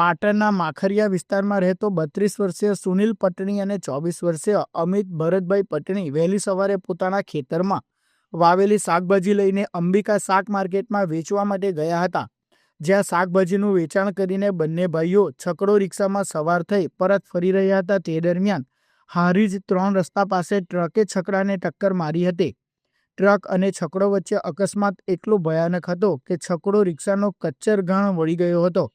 પાટણના માખરિયા વિસ્તારમાં રહેતો બત્રીસ વર્ષીય સુનિલ પટણી અને ચોવીસ વર્ષીય અમિત ભરતભાઈ પટણી વહેલી સવારે પોતાના ખેતરમાં વાવેલી શાકભાજી લઈને અંબિકા શાક માર્કેટમાં વેચવા માટે ગયા હતા. જ્યાં શાકભાજીનું વેચાણ કરીને બંને ભાઈઓ છકડો રિક્ષામાં સવાર થઈ પરત ફરી રહ્યા હતા તે દરમિયાન હારીજ ત્રણ રસ્તા પાસે ટ્રકે છકડાને ટક્કર મારી હતી. ટ્રક અને છકડો વચ્ચે અકસ્માત એટલો ભયાનક હતો કે છકડો રિક્ષાનો કચ્ચર ઘાણ વળી ગયો હતો.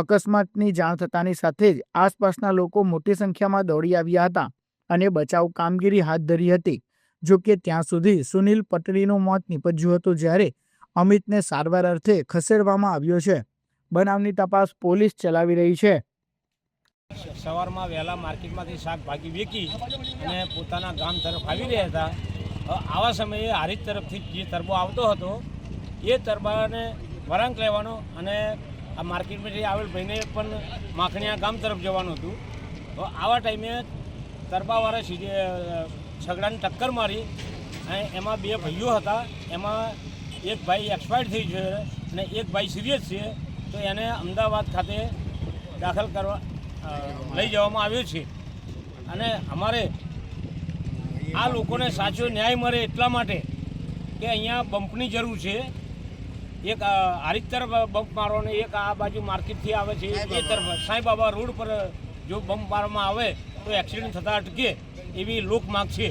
અકસ્માતની જાણ થતાની સાથે જ આસપાસના લોકો મોટી સંખ્યામાં દોડી આવ્યા હતા અને બચાવ કામગીરી હાથ ધરી હતી. જો કે ત્યાં સુધી સુનિલ પટણીનું મોત નીપજ્યું હતું જ્યારે અમિતને સારવાર અર્થે ખસેડવામાં આવ્યો છે. બનાવની તપાસ પોલીસ ચલાવી રહી છે. સવારમાં વહેલા માર્કેટમાંથી શાકભાજી વેચી અને પોતાના ગામ તરફ આવી રહ્યા હતા. આવા સમયે હારીજ તરફથી જે તરબો આવતો હતો એ તરબાને વળાંક લેવાનો અને આ માર્કેટમાંથી આવેલ ભાઈને પણ માખણીયા ગામ તરફ જવાનું હતું. તો આવા ટાઈમે તરબાવાળા સીધે છગડાને ટક્કર મારી અને એમાં બે ભાઈઓ હતા. એમાં એક ભાઈ એક્સપાયર્ડ થઈ છે અને એક ભાઈ સિરિયસ છે. તો એને અમદાવાદ ખાતે દાખલ કરવા લઈ જવામાં આવ્યો છે. અને અમારે આ લોકોને સાચો ન્યાય મળે એટલા માટે કે અહીંયા બમ્પની જરૂર છે. એક હારીજ તરફ બમ્પ મારો ને એક આ બાજુ માર્કેટથી આવે છે એ તરફ સાંઈ બાબા રોડ પર જો બમ્પ મારવામાં આવે તો એક્સિડન્ટ થતા અટકે એવી લોક માગ છે.